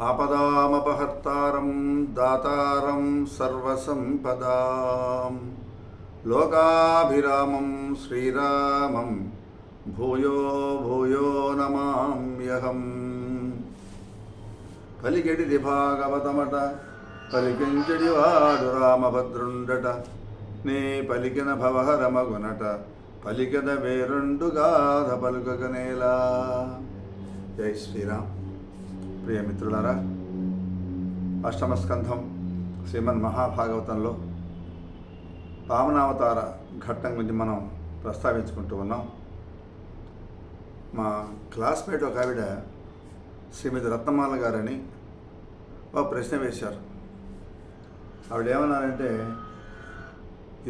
ఆపదామపహర్తారం దాతారం సర్వసంపదాం. లోకాభిరామం శ్రీరామం భూయో భూయో నమామ్యహం. పలికెడిది భాగవతమట పలికించడి వాడు రామభద్రుండట నీ పలికిన భవహరమగునట పలికిన వేరుండు గాథ పలుకగనేలా. జై శ్రీరామ్. ప్రియ మిత్రులారా అష్టమ స్కంధం శ్రీమన్ మహాభాగవతంలో పావనావతార ఘట్టం గురించి మనం ప్రస్తావించుకుంటూ ఉన్నాం. మా క్లాస్మేట్ ఒక ఆవిడ శ్రీమతి రత్నమాల గారని ఒక ప్రశ్న వేశారు. ఆవిడ ఏమన్నారంటే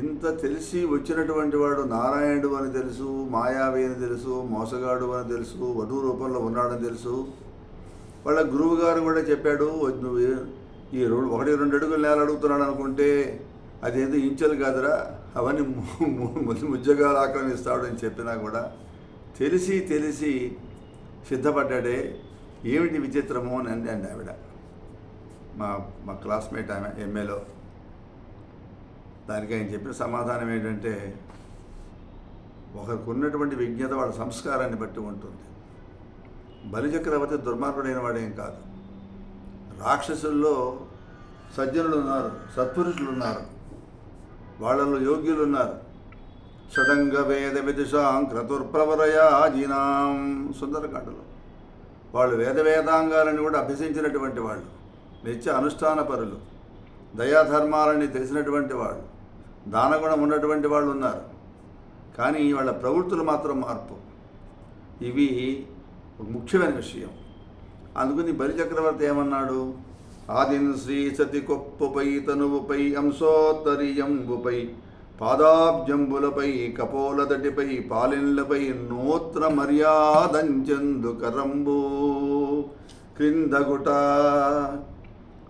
ఇంత తెలిసి వచ్చినటువంటి వాడు నారాయణుడు అని తెలుసు మాయావి అని తెలుసు మోసగాడు అని తెలుసు వధువు రూపంలో ఉన్నాడని తెలుసు వాళ్ళ గురువు గారు కూడా చెప్పాడు నువ్వు ఈ రెండు ఒకటి రెండు అడుగులు నేల అడుగుతున్నాడు అనుకుంటే అదేదో ఇంచెలు కాదురా అవన్నీ ము- ఉద్యోగాలు ఆక్రమిస్తాడు అని చెప్పినా కూడా తెలిసి తెలిసి సిద్ధపడ్డాడే. ఏమిటి విచిత్రము? అని అండి అండి ఆవిడ. మా మా క్లాస్మేట్ ఆమె ఎంఏలో. దానికి ఆయన చెప్పిన సమాధానం ఏంటంటే ఒకరికి ఉన్నటువంటి విజ్ఞత వాళ్ళ సంస్కారాన్ని బట్టి ఉంటుంది. బలిచక్రవర్తి దుర్మార్గుడైన వాడేం కాదు. రాక్షసుల్లో సజ్జనులు ఉన్నారు సత్పురుషులు ఉన్నారు వాళ్ళలో యోగ్యులు ఉన్నారు షడంగ వేద విదుషాం క్రతుర్ప్రవరయాజీనాం సుందరకాండలో వాళ్ళు వేద వేదాంగాలను కూడా అభ్యసించినటువంటి వాళ్ళు నిత్య అనుష్ఠాన పరులు దయాధర్మాలని తెలిసినటువంటి వాళ్ళు దానగుణం ఉన్నటువంటి వాళ్ళు ఉన్నారు. కానీ వాళ్ళ ప్రవృత్తులు మాత్రం మార్పు. ఇవి ఒక ముఖ్యమైన విషయం. అందుకని బలిచక్రవర్తి ఏమన్నాడు? ఆదిన్ శ్రీ సతి కొప్పుపై తనువుపై అంశోత్తరియంబుపై పాదాబ్జంబులపై కపోలదటిపై పాలిన్లపై నూత్ర మర్యాదంచెందు కరంబు. క్రిందగుట.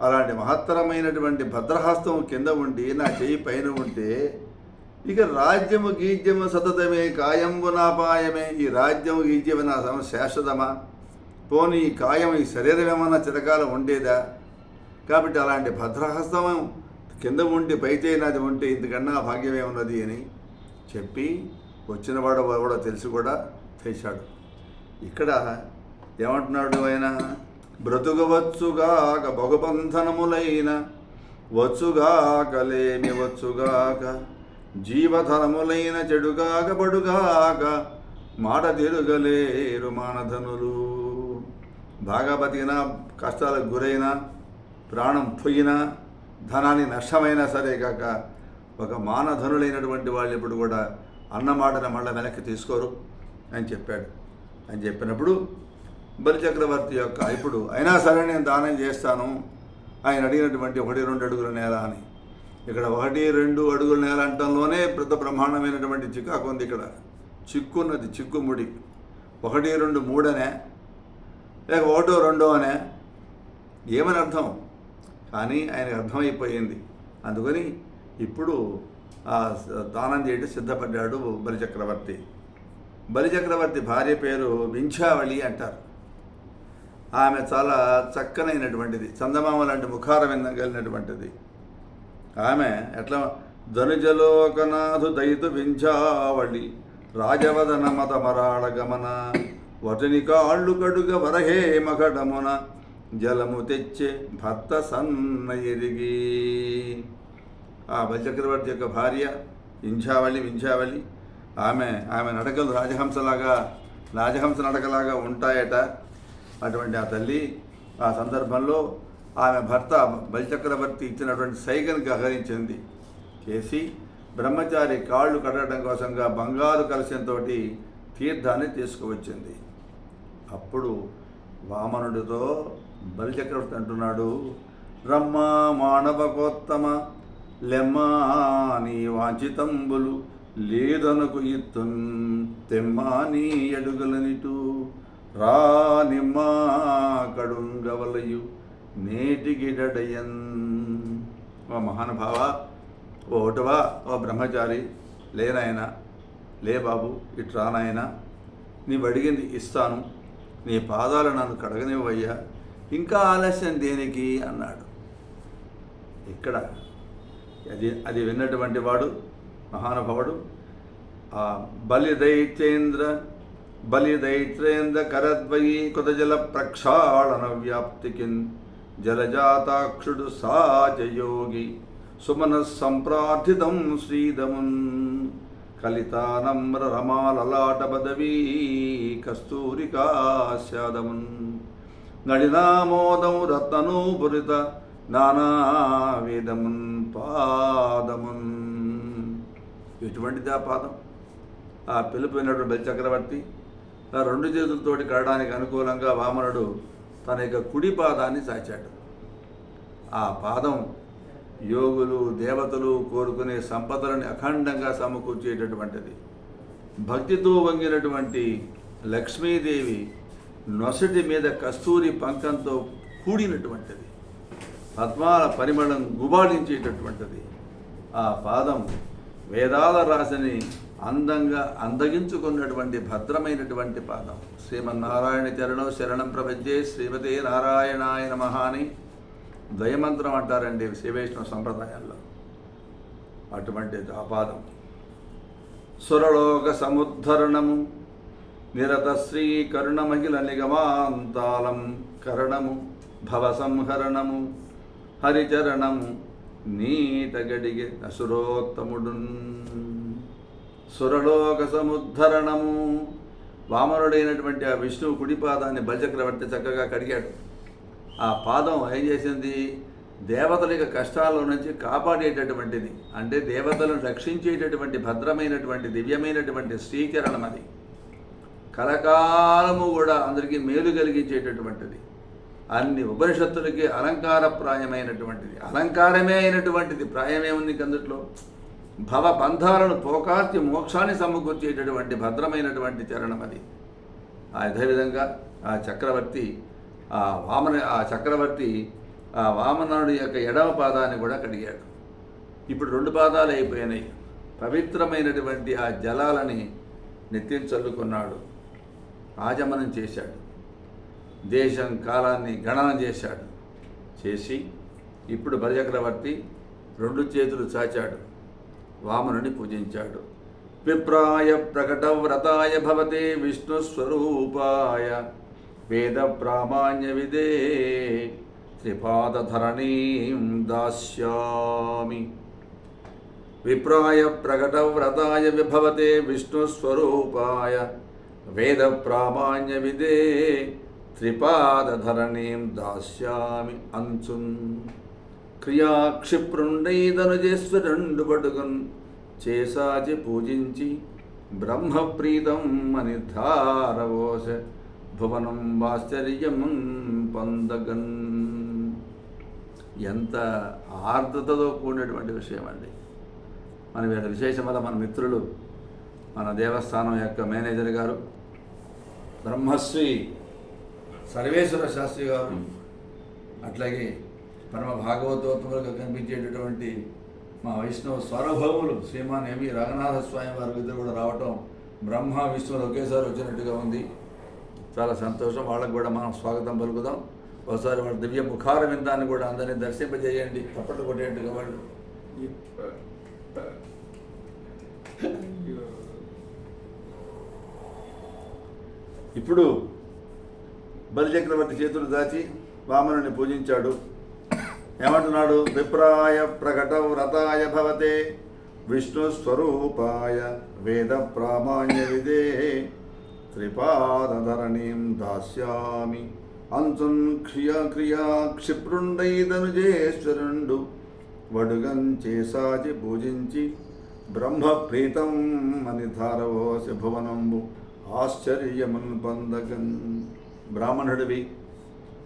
అలాంటి మహత్తరమైనటువంటి భద్రహస్తం కింద ఉండి నా చెయ్యి పైన ఉంటే ఇక రాజ్యము గీజ్యము సతతమే కాయంబునాపాయమే ఈ రాజ్యము గీజ్యము నా సమ శాశ్వతమా? పోనీ ఈ కాయం ఈ శరీరం ఏమన్నా చిరకాలం ఉండేదా? కాబట్టి అలాంటి భద్రహస్తము కింద ఉండి పైతే నాది ఉంటే ఇంతకన్నా భాగ్యమే ఉన్నది అని చెప్పి వచ్చినవాడు కూడా తెలిసి కూడా చేశాడు. ఇక్కడ ఏమంటున్నాడు ఆయన? బ్రతుకవచ్చుగాక బహుబంధనములైన వచ్చుగాక లేమి వచ్చుగాక జీవధనములైన చెడుగాక బడుగాక మాట తిరుగలేరు మానధనులు. బాగా బతికినా కష్టాలకు గురైనా ప్రాణం పోయినా ధనాన్ని నష్టమైనా సరే కాక ఒక మానధనులైనటువంటి వాళ్ళు ఇప్పుడు కూడా అన్నమాటను మళ్ళీ వెనక్కి తీసుకోరు అని చెప్పాడు. అని చెప్పినప్పుడు బలిచక్రవర్తి యొక్క ఇప్పుడు అయినా సరే నేను దానం చేస్తాను. ఆయన అడిగినటువంటి ఒకటి రెండు అడుగుల నేల అని ఇక్కడ ఒకటి రెండు అడుగుల నేల అంటంలోనే పెద్ద బ్రహ్మాండమైనటువంటి చికాకు ఉంది ఇక్కడ. చిక్కున్నది చిక్కుముడి ఒకటి రెండు మూడనే లేక ఒకటో రెండో అనే ఏమని అర్థం? కానీ ఆయనకు అర్థమైపోయింది. అందుకని ఇప్పుడు ఆ దానం చేయడం సిద్ధపడ్డాడు బలిచక్రవర్తి. బలిచక్రవర్తి భార్య పేరు వింఛావళి అంటారు. ఆమె చాలా చక్కనైనటువంటిది. చందమామ లాంటి ముఖార విందం కలిగినటువంటిది. ఆమె ఎట్లా? ధనుజలోకనాథు దయితు వింఛావళి రాజవదన మత మరాళ గమన వటుని కాళ్ళు కడుగ వరహే మకడమున జలము తెచ్చే భర్త సన్న ఎరిగి. ఆ బలిచక్రవర్తి యొక్క భార్య వింఛావళి వింఛావళి ఆమె ఆమె నడకలు రాజహంసలాగా రాజహంస నడకలాగా ఉంటాయట. అటువంటి ఆ తల్లి ఆ సందర్భంలో ఆమె భర్త బలిచక్రవర్తి ఇచ్చినటువంటి సైగను గహరించింది. చేసి బ్రహ్మచారి కాళ్ళు కడగడం కోసంగా బంగారు కలశంతో తీర్థాన్ని తీసుకువచ్చింది. అప్పుడు వామనుడితో బలిచక్రవర్తి అంటున్నాడు రమ్మా మానవకోత్తమ లెమ్మా నీ వాంఛితంబులు లేదనకు ఇత్తున్ తెమ్మా నీ అడుగులనిటు రా నిమ్మా కడుంగవలయు. నేటిగిడయన్ ఓ మహానుభావ ఓ ఓటవా ఓ బ్రహ్మచారి లేనాయన లే బాబు ఇటు రానాయన నీవు అడిగింది ఇస్తాను నీ పాదాలు నన్ను కడగనివ్వయ్యా. ఇంకా ఆలస్యం దేనికి? అన్నాడు. ఇక్కడ అది అది విన్నటువంటి వాడు మహానుభావుడు ఆ బలి దైత్యేంద్ర బలి దైత్రేంద్ర కరద్వయీ కృతజల ప్రక్షాళన వ్యాప్తికిన్. జలజాతాక్షుడు సాజయోగి సుమన సంప్రార్థితం శ్రీదమున్ కలితానమ్ర రమాలలాట పదవీ కస్తూరికాస్యాదమున్ నడినామోదం రత్ననూపురిత నానావేదమున్ పాదమున్. ఎటువంటిది ఆ పాదం? ఆ పిలుపునటువంటి బలిచక్రవర్తి ఆ రెండు చేతులతోటి కడడానికి అనుకూలంగా వామనుడు తన యొక్క కుడి పాదాన్ని చాచాడు. ఆ పాదం యోగులు దేవతలు కోరుకునే సంపదలను అఖండంగా సమకూర్చేటటువంటిది. భక్తితో వంగినటువంటి లక్ష్మీదేవి నొసటి మీద కస్తూరి పంకంతో కూడినటువంటిది. పద్మాల పరిమళం గుబాళించేటటువంటిది ఆ పాదం వేదాల రాశిని అందంగా అందగించుకున్నటువంటి భద్రమైనటువంటి పాదం. శ్రీమన్నారాయణ చరణం శరణం ప్రపంచే శ్రీమతే నారాయణాయ మహాని అని ద్వయమంత్రం అంటారండి శివైష్ణవ సంప్రదాయంలో. అటువంటి ఆ పాదం. సురలోక సముద్ధరణము నిరత శ్రీ కరుణమహిల నిగమాంతాళం కరణము భవ సంహరణము హరిచరణము నీట గడిగే అసురోత్తముడు సురలోక సముద్ధరణము వామనుడైనటువంటి ఆ విష్ణువు కుడిపాదాన్ని బలచక్రవర్తి చక్కగా కడిగాడు. ఆ పాదం ఏం చేసింది? దేవతల యొక్క కష్టాల్లో నుంచి కాపాడేటటువంటిది. అంటే దేవతలను రక్షించేటటువంటి భద్రమైనటువంటి దివ్యమైనటువంటి శ్రీచరణం అది. కలకాలము కూడా అందరికీ మేలు కలిగించేటటువంటిది. అన్ని ఉపనిషత్తులకి అలంకారప్రాయమైనటువంటిది. అలంకారమే అయినటువంటిది. ప్రాయమే ఉంది అందుట్లో భవ తోకార్చి మోక్షాన్ని సమకూర్చేటటువంటి భద్రమైనటువంటి చరణం అది. అదేవిధంగా ఆ చక్రవర్తి ఆ వామన ఆ చక్రవర్తి ఆ వామనుడి యొక్క ఎడమ పాదాన్ని కూడా కడిగాడు. ఇప్పుడు రెండు పాదాలు అయిపోయినాయి. పవిత్రమైనటువంటి ఆ జలాలని నిత్యం చల్లుకున్నాడు. ఆజమనం చేశాడు. దేశం కాలాన్ని గణన చేశాడు. చేసి ఇప్పుడు బలిచక్రవర్తి రెండు చేతులు చాచాడు. వామనుని పూజించాడు. విప్రాయ ప్రకటవ్రతాయ భవతే విష్ణు స్వరూపాయ వేద ప్రామాణ్య విదే త్రిపాదధరణీం దాస్యామి. విప్రాయ ప్రకటవ్రతాయ విభవతే విష్ణు స్వరూపాయ వేద ప్రామాణ్య విదే త్రిపాదధరణీం దాస్యామి. అంచున్. పడుకున్ చేసాచి పూజించి బ్రహ్మప్రీతం అని ధారవోస భువనం ఆశ్చర్యం పొందగన్ ఎంత ఆర్ద్రతతో కూడినటువంటి విషయం అండి మన వీళ్ళ విశేషం వల్ల మన మిత్రులు మన దేవస్థానం యొక్క మేనేజర్ గారు బ్రహ్మశ్రీ సర్వేశ్వర శాస్త్రి గారు అట్లాగే పరమ భాగవతోత్తములుగా కనిపించేటటువంటి మా వైష్ణవ స్వరభౌములు శ్రీమాన్ ఎమి రఘునాథ స్వామి వారి ఇద్దరు కూడా రావటం బ్రహ్మ విష్ణువులు ఒకేసారి వచ్చినట్టుగా ఉంది. చాలా సంతోషం. వాళ్ళకు కూడా మనం స్వాగతం పలుకుదాం. ఒకసారి వాళ్ళ దివ్య ముఖార విందాన్ని కూడా అందరినీ దర్శింపజేయండి. తప్పట్లు కొట్టేట్టుగా వాళ్ళు ఇప్పుడు బలిచక్రవర్తి చేతులు దాచి వామనుని పూజించాడు. ఏమంటున్నాడు? విప్రాయ ప్రకట వ్రతాయ భవతే విష్ణు స్వరూపాయ వేద ప్రామాణ్య విదే త్రిపాదధరణీం దాస్యామి అంచున్ క్రియా క్రియా క్షిప్రుండైదనుజేశ్వరుండు వడుగం చేసాచి పూజించి బ్రహ్మప్రీతం అని ధారవోసి భువనంబు ఆశ్చర్యమున్ పొందగన్. బ్రాహ్మణుడివి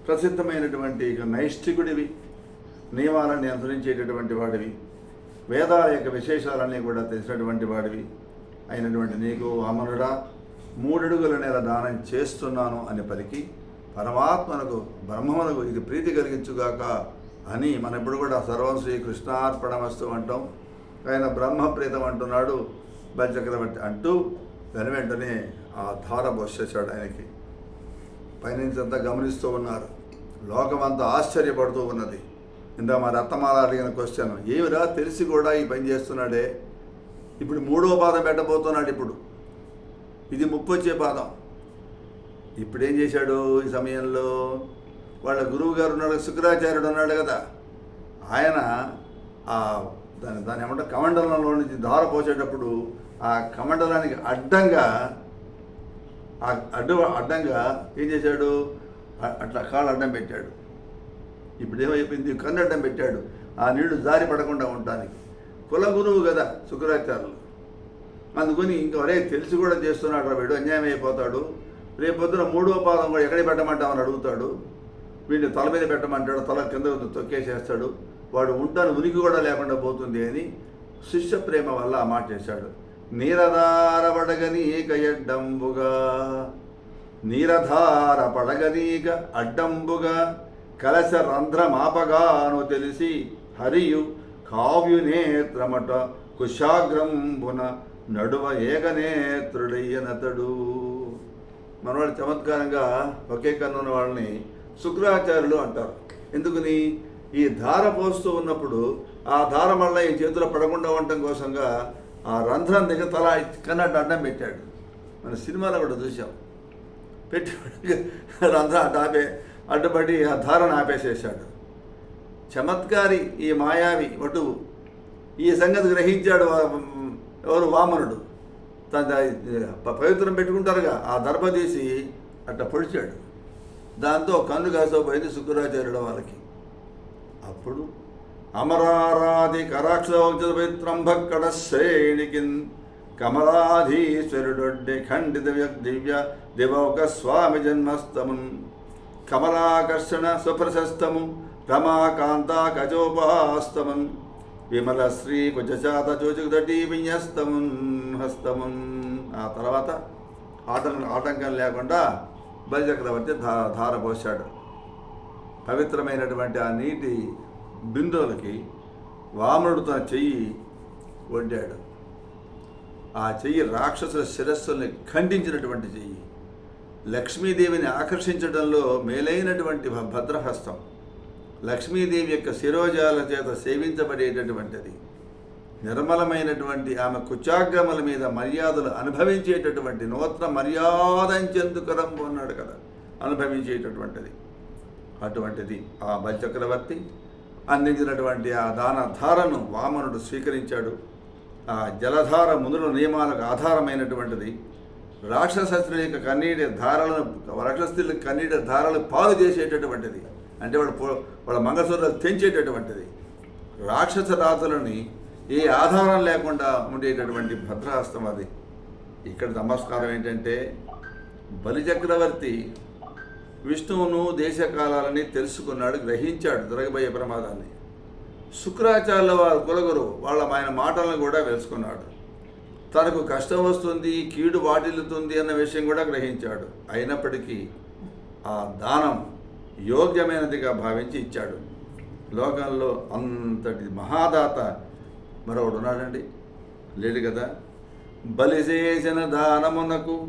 ప్రసిద్ధమైనటువంటి ఇక నైష్ఠికుడివి. నియమాలని అనుసరించేటటువంటి వాడివి. వేదాల యొక్క విశేషాలన్నీ కూడా తెలిసినటువంటి వాడివి. అయినటువంటి నీకు అమరుడా మూడడుగుల నేల దానం చేస్తున్నాను అని పలికి పరమాత్మనకు బ్రహ్మమునకు ఇది ప్రీతి కలిగించుగాక అని మన ఇప్పుడు కూడా సర్వం శ్రీ కృష్ణార్పణమస్తు అంటాం. ఆయన బ్రహ్మప్రీతం అంటున్నాడు బలిచక్రవర్తి అంటూ వెను వెంటనే ఆ ధార బొచ్చేశాడు ఆయనకి. పైనుంచి అంతా గమనిస్తూ ఉన్నారు. లోకమంతా ఆశ్చర్యపడుతూ ఉన్నది. ఇందా మా రత్నమాల అడిగిన క్వశ్చన్ ఏమిరా తెలిసి కూడా ఈ పని చేస్తున్నాడే? ఇప్పుడు మూడవ పాదం పెట్టబోతున్నాడు ఇప్పుడు. ఇది ముప్పొచ్చే పాదం. ఇప్పుడు ఏం చేశాడు ఈ సమయంలో? వాళ్ళ గురువు గారు ఉన్నాడు శుక్రాచార్యుడు ఉన్నాడు కదా. ఆయన ఆ దాని దాని ఏమంటే కమండలంలో నుంచి దార పోసేటప్పుడు ఆ కమండలానికి అడ్డంగా ఆ అడ్డు అడ్డంగా ఏం చేశాడు? అట్లా కాళ్ళు అడ్డం పెట్టాడు. ఇప్పుడు ఏమైపోయింది కన్ను పెట్టాడు. ఆ నీళ్ళు జారి పడకుండా ఉండటానికి కుల గురువు కదా శుక్రాచార్యులు. అందుకని ఇంకా వరే తెలిసి కూడా చేస్తున్నాడు రా వీడు అన్యాయం అయిపోతాడు. రేపు పొద్దున మూడో పాదం కూడా ఎక్కడ పెట్టమంటామని అడుగుతాడు. వీడిని తల మీద పెట్టమంటాడు తల కింద తొక్కేసేస్తాడు. వాడు ఉంటాను ఉనికి కూడా లేకుండా పోతుంది అని శిష్య ప్రేమ వల్ల ఆ మాట చేశాడు. నీరధార పడగనీక ఎడ్డంబుగా నీరధార పడగనీక అడ్డంబుగా కలశ రంధ్రమాపగాను తెలిసి హరియు కావ్యునేత్రమట కుశాగ్రంభున నడువ ఏకనేత్రుడయ్యనతడు. మనవాడు చమత్కారంగా ఒకే కన్నున్న వాళ్ళని శుక్రాచార్యులు అంటారు. ఎందుకని? ఈ ధార పోస్తూ ఉన్నప్పుడు ఆ ధార మళ్ళీ ఈ చేతిలో పడకుండా ఉండటం కోసంగా ఆ రంధ్రం దగ్గర తల కన్నట్టు అడ్డం పెట్టాడు. మన సినిమాలో కూడా చూసాం పెట్టి రంధ్రం అడ్డాపే అడ్డుపడి ఆ ధారను ఆపేసేసాడు చమత్కారి ఈ మాయావి వటువు ఈ సంగతి గ్రహించాడు ఎవరు వామనుడు. తన పవిత్రం పెట్టుకుంటారుగా ఆ దర్భ తీసి అట్ట పొడిచాడు. దాంతో కన్ను కాసోపోయింది శుక్రాచార్యుల వాళ్ళకి. అప్పుడు అమరారాధి కరాక్షత్రంభక్కడ శ్రేణికిన్ కమలాధీశ్వరుడొడ్డి ఖండిత దివ్య దివోక స్వామి జన్మస్తమున్ కమలాకర్షణ సుప్రశస్తము రమాకాంత కజోపాస్తమన్ విమల శ్రీ కుజశాత చూచుకుదటి విన్యస్తమున్ హస్తమున్. ఆ తర్వాత ఆటంకం ఆటంకం లేకుండా బలిచక్రవర్తి ధా ధార పోశాడు పవిత్రమైనటువంటి ఆ నీటి బిందువులకి వామనుడు తన చెయ్యి ఒడ్డాడు ఆ చెయ్యి రాక్షసుల శిరస్సుల్ని ఖండించినటువంటి చెయ్యి. లక్ష్మీదేవిని ఆకర్షించడంలో మేలైనటువంటి భద్రహస్తం. లక్ష్మీదేవి యొక్క శిరోజాల చేత సేవించబడేటటువంటిది. నిర్మలమైనటువంటి ఆమె కుచాగ్రముల మీద మర్యాదలు అనుభవించేటటువంటి నూతన మర్యాదంచెందుకరంబు అన్నాడు కదా అనుభవించేటటువంటిది. అటువంటిది ఆ బలిచక్రవర్తి అందించినటువంటి ఆ దానధారను వామనుడు స్వీకరించాడు. ఆ జలధార మునుల నియమాలకు ఆధారమైనటువంటిది. రాక్షసస్త్రుల యొక్క కన్నీటి ధారలను రాక్షస కన్నీటి ధారలు పాలు చేసేటటువంటిది. అంటే వాళ్ళ వాళ్ళ మంగళసూత్రాలు తెంచేటటువంటిది. రాక్షస రాతలని ఏ ఆధారం లేకుండా ఉండేటటువంటి భద్రహస్తం అది. ఇక్కడ నమస్కారం ఏంటంటే బలిచక్రవర్తి విష్ణువును దేశకాలాలని తెలుసుకున్నాడు గ్రహించాడు జరగబోయే ప్రమాదాన్ని. శుక్రాచార్యుల వారి కులగురు వాళ్ళ ఆయన మాటలను కూడా తెలుసుకున్నాడు తనకు కష్టం వస్తుంది కీడు వాటిల్లుతుంది అన్న విషయం కూడా గ్రహించాడు. అయినప్పటికీ ఆ దానం యోగ్యమైనదిగా భావించి ఇచ్చాడు. లోకంలో అంతటి మహాదాత మరొకడు ఉన్నాడండి. లేడు కదా? బలిసేసిన దానమునకు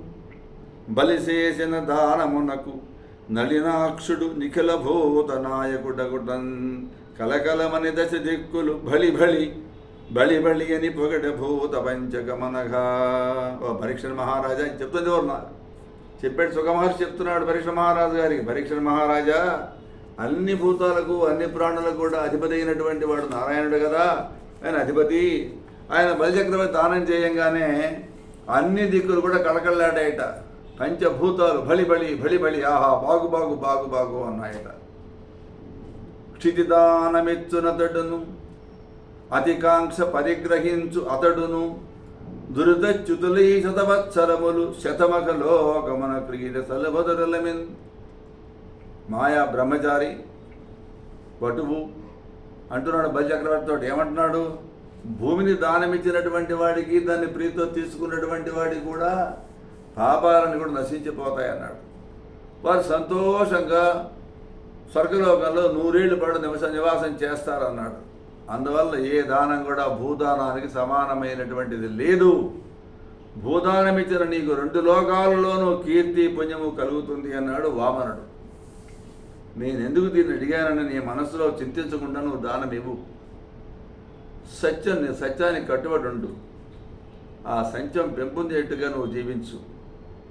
బలిసేసిన దానమునకు నళినాక్షుడు నిఖిల భూత నాయకుడగుటన్ కలకలమని దశ దిక్కులు బలి బలి బలి బలి అని పొగడ భూత పంచగమనగా ఓ పరీక్ష మహారాజా చెప్తుంది ఎవరున్నారు చెప్పాడు సుఖమహర్షి చెప్తున్నాడు పరీక్ష మహారాజు గారికి. పరీక్ష మహారాజా అన్ని భూతాలకు అన్ని ప్రాణులకు కూడా అధిపతి అయినటువంటి వాడు నారాయణుడు కదా. ఆయన అధిపతి. ఆయన బలిచక్రవర్తి దానం చేయంగానే అన్ని దిక్కులు కూడా కళకళ్ళాడాయట పంచభూతాలు బలి బలి బలి బలి ఆహా బాగు బాగు బాగు బాగు అన్నాయట. క్షితిదానమెచ్చునతడును అతికాంక్ష పరిగ్రహించు అతడును. దురితచ్యుతులై శతవత్సరములు శతమక లోకమన క్రీడ సలభదురలమిన్ మాయా బ్రహ్మచారి వటువు అంటున్నాడు బలిచక్రవర్తితో ఏమంటున్నాడు? భూమిని దానమిచ్చినటువంటి వాడికి దాన్ని ప్రీతితో తీసుకున్నటువంటి వాడికి కూడా పాపాలను కూడా నశించిపోతాయన్నాడు. వారు సంతోషంగా స్వర్గలోకంలో నూరేళ్ళు పాటు నివస నివాసం చేస్తారన్నాడు. అందువల్ల ఏ దానం కూడా భూదానానికి సమానమైనటువంటిది లేదు. భూదానం ఇచ్చిన నీకు రెండు లోకాలలోనూ కీర్తి పుణ్యము కలుగుతుంది అన్నాడు వామనుడు. నేను ఎందుకు దీన్ని అడిగానని నీ మనసులో చింతించకుండా నువ్వు దానం ఇవ్వు. సత్యం సత్యానికి కట్టుబడి ఉండు. ఆ సత్యం పెంపొందేట్టుగా నువ్వు జీవించు.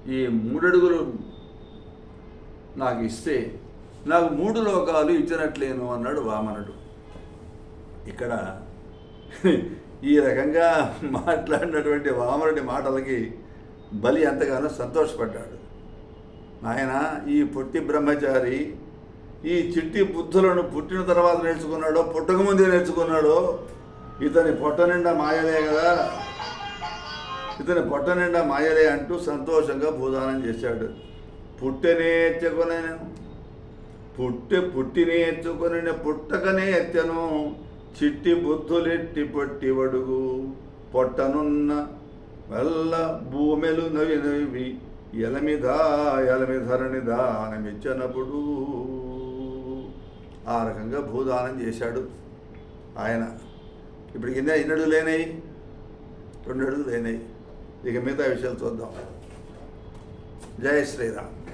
ఈ మూడడుగులు నాకు ఇస్తే నాకు మూడు లోకాలు ఇచ్చినట్లేను అన్నాడు వామనుడు. ఇక్కడ ఈ రకంగా మాట్లాడినటువంటి వామరుడి మాటలకి బలి ఎంతగానో సంతోషపడ్డాడు. నాయన ఈ పొట్టి బ్రహ్మచారి ఈ చిట్టి బుద్ధులను పుట్టిన తర్వాత నేర్చుకున్నాడో పుట్టకముందే నేర్చుకున్నాడో ఇతని పొట్ట నిండా మాయలే కదా. ఇతని పొట్ట నిండా మాయలే అంటూ సంతోషంగా భూదానం చేశాడు. పుట్టెనే ఎత్తుకొనెను పుట్టె పుట్టి నేర్చుకుని పుట్టకనే ఎత్తను. చిట్టి బుద్ధులెట్టి పొట్టి వడుగు. పొట్టనున్న వల్ల భూమెలు నవి నవి ఎలమిదా ఎలమి ధరణి దానమిచ్చనప్పుడు ఆ రకంగా భూదానం చేశాడు ఆయన. ఇప్పుడు కింద ఎన్ని అడుగులు లేనాయి? రెండు అడుగులు లేనాయి. ఇక మిగతా విషయాలు చూద్దాం. జయ శ్రీరామ్.